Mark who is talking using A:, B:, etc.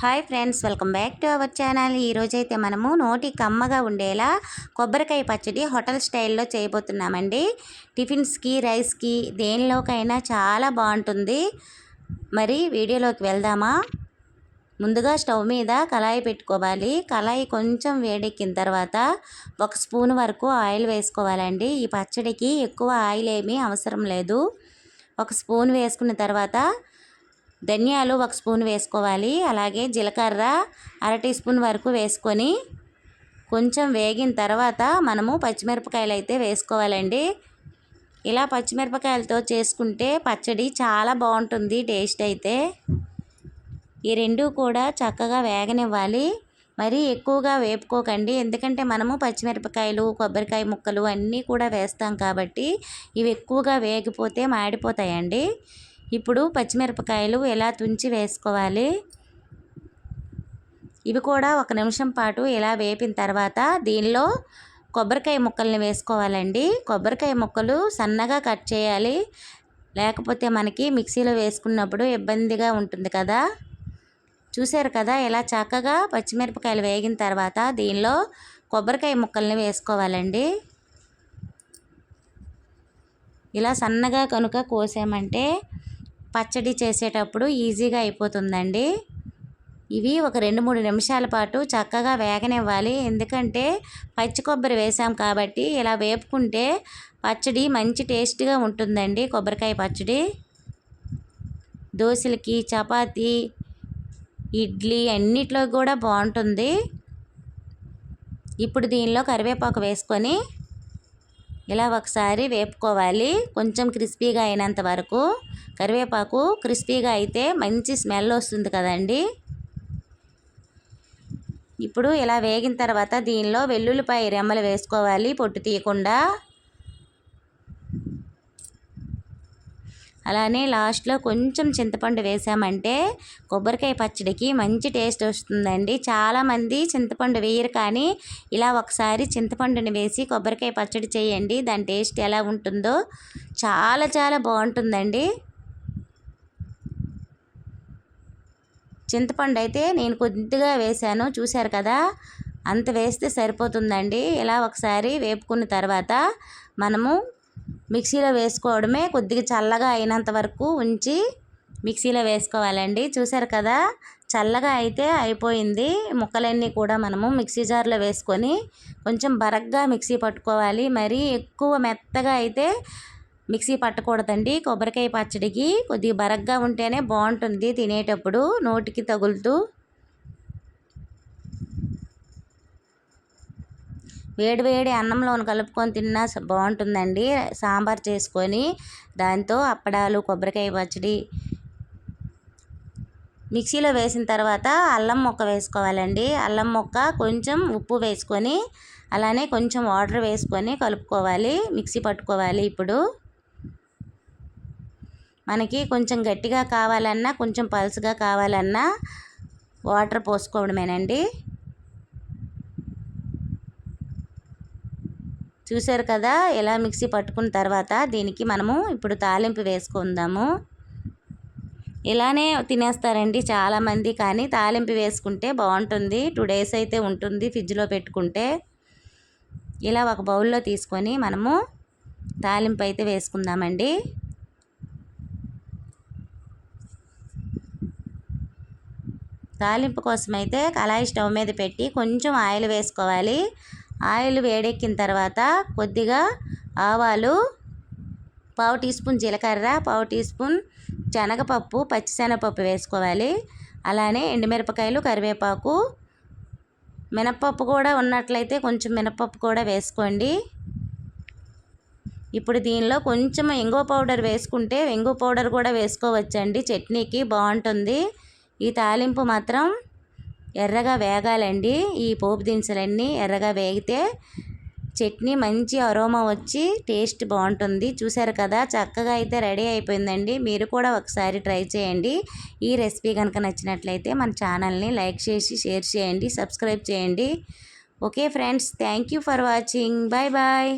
A: Hi friends welcome back to our channel. ఈరోజైతే మనము నోటి కమ్మగా ఉండేలా కొబ్బరికాయ పచ్చడి హోటల్ స్టైల్లో చేయబోతున్నామండి. టిఫిన్స్కి రైస్కి దేనిలోకైనా చాలా బాగుంటుంది. మరి వీడియోలోకి వెళ్దామా? ముందుగా స్టవ్ మీద కళాయి పెట్టుకోవాలి. కళాయి కొంచెం వేడెక్కిన తర్వాత ఒక స్పూన్ వరకు ఆయిల్ వేసుకోవాలండి. ఈ పచ్చడికి ఎక్కువ ఆయిల్ ఏమీ అవసరం లేదు. ఒక స్పూన్ వేసుకున్న తర్వాత ధనియాలు ఒక స్పూన్ వేసుకోవాలి. అలాగే జీలకర్ర అర టీ స్పూన్ వరకు వేసుకొని కొంచెం వేగిన తర్వాత మనము పచ్చిమిరపకాయలు అయితే వేసుకోవాలండి. ఇలా పచ్చిమిరపకాయలతో చేసుకుంటే పచ్చడి చాలా బాగుంటుంది టేస్ట్ అయితే. ఈ రెండు కూడా చక్కగా వేగనివ్వాలి. మరీ ఎక్కువగా వేపుకోకండి. ఎందుకంటే మనము పచ్చిమిరపకాయలు కొబ్బరికాయ ముక్కలు అన్నీ కూడా వేస్తాం కాబట్టి ఇవి ఎక్కువగా వేగిపోతే మాడిపోతాయండి. ఇప్పుడు పచ్చిమిరపకాయలు ఎలా తుంచి వేసుకోవాలి? ఇవి కూడా ఒక నిమిషం పాటు ఇలా వేపిన తర్వాత దీనిలో కొబ్బరికాయ ముక్కల్ని వేసుకోవాలండి. కొబ్బరికాయ ముక్కలు సన్నగా కట్ చేయాలి. లేకపోతే మనకి మిక్సీలో వేసుకున్నప్పుడు ఇబ్బందిగా ఉంటుంది కదా. చూసారు కదా ఇలా చక్కగా పచ్చిమిరపకాయలు వేగిన తర్వాత దీనిలో కొబ్బరికాయ ముక్కల్ని వేసుకోవాలండి. ఇలా సన్నగా కనుక కోసామంటే పచ్చడి చేసేటప్పుడు ఈజీగా అయిపోతుందండి. ఇవి ఒక రెండు మూడు నిమిషాల పాటు చక్కగా వేగనివ్వాలి. ఎందుకంటే పచ్చి కొబ్బరి వేసాం కాబట్టి ఇలా వేపుకుంటే పచ్చడి మంచి టేస్ట్గా ఉంటుందండి కొబ్బరికాయ పచ్చడి. దోశలకి చపాతి ఇడ్లీ అన్నిట్లో కూడా బాగుంటుంది. ఇప్పుడు దీనిలో కరివేపాకు వేసుకొని ఇలా ఒకసారి వేపుకోవాలి. కొంచెం క్రిస్పీగా అయినంత వరకు. కరివేపాకు క్రిస్పీగా అయితే మంచి స్మెల్ వస్తుంది కదండి. ఇప్పుడు ఇలా వేగిన తర్వాత దీనిలో వెల్లుల్లిపాయ రెమ్మలు వేసుకోవాలి పొట్టు తీయకుండా. అలానే లాస్ట్లో కొంచెం చింతపండు వేసామంటే కొబ్బరికాయ పచ్చడికి మంచి టేస్ట్ వస్తుందండి. చాలామంది చింతపండు వేయరు కానీ ఇలా ఒకసారి చింతపండుని వేసి కొబ్బరికాయ పచ్చడి చేయండి. దాని టేస్ట్ ఎలా ఉంటుందో చాలా చాలా బాగుంటుందండి. చింతపండు అయితే నేను కొద్దిగా వేశాను. చూశారు కదా? అంత వేస్తే సరిపోతుందండి. ఇలా ఒకసారి వేపుకున్న తర్వాత మనము మిక్సీలో వేసుకోవడమే కొద్దిగా చల్లగా అయినంత వరకు ఉంచి మిక్సీలో వేసుకోవాలండి. చూశారు కదా? చల్లగా అయితే అయిపోయింది. ముక్కలన్నీ కూడా మనము మిక్సీ జార్లో వేసుకొని కొంచెం బరగ్గా మిక్సీ పట్టుకోవాలి. మరీ ఎక్కువ మెత్తగా అయితే మిక్సీ పట్టకూడదండి. కొబ్బరికాయ పచ్చడికి కొద్దిగా బరగ్గా ఉంటేనే బాగుంటుంది తినేటప్పుడు నోటికి తగులుతూ. వేడి వేడి అన్నంలో కలుపుకొని తిన్నా బాగుంటుందండి. సాంబార్ చేసుకొని దాంతో అప్పడాలు కొబ్బరికాయ పచ్చడి. మిక్సీలో వేసిన తర్వాత అల్లం మొక్క వేసుకోవాలండి. అల్లం మొక్క కొంచెం ఉప్పు వేసుకొని అలానే కొంచెం వాటర్ వేసుకొని కలుపుకోవాలి మిక్సీ పట్టుకోవాలి ఇప్పుడు. మనకి కొంచెం గట్టిగా కావాలన్నా కొంచెం పల్స్గా కావాలన్నా వాటర్ పోసుకోవడమేనండి. చూసారు కదా ఎలా మిక్సీ పట్టుకున్న తర్వాత దీనికి మనము ఇప్పుడు తాలింపు వేసుకుందాము. ఇలానే తినేస్తారండి చాలామంది కానీ తాలింపు వేసుకుంటే బాగుంటుంది. టూ డేస్ అయితే ఉంటుంది ఫ్రిడ్జ్లో పెట్టుకుంటే. ఇలా ఒక బౌల్లో తీసుకొని మనము తాలింపు అయితే వేసుకుందామండి. తాలింపు కోసం అయితే కళాయి స్టవ్ మీద పెట్టి కొంచెం ఆయిల్ వేసుకోవాలి. ఆయిల్ వేడెక్కిన తర్వాత కొద్దిగా ఆవాలు పావు టీ స్పూన్ జీలకర్ర పావు టీ స్పూన్ శనగపప్పు పచ్చిశనగపప్పు వేసుకోవాలి. అలానే ఎండుమిరపకాయలు కరివేపాకు మినప్పప్పు కూడా ఉన్నట్లయితే కొంచెం మినప్పప్పు కూడా వేసుకోండి. ఇప్పుడు దీనిలో కొంచెం ఎంగో పౌడర్ వేసుకుంటే ఎంగో పౌడర్ కూడా వేసుకోవచ్చండి. చట్నీకి బాగుంటుంది. ఈ తాలింపు మాత్రం ఎర్రగా వేగాలండి. ఈ పోపు దినుసులన్నీ ఎర్రగా వేగితే చట్నీ మంచి అరోమా వచ్చి టేస్ట్ బాగుంటుంది. చూసారు కదా చక్కగా అయితే రెడీ అయిపోయిందండి. మీరు కూడా ఒకసారి ట్రై చేయండి. ఈ రెసిపీ కనుక నచ్చినట్లయితే మన ఛానల్ని లైక్ చేసి షేర్ చేయండి సబ్స్క్రైబ్ చేయండి. Okay friends thank you for watching. Bye bye.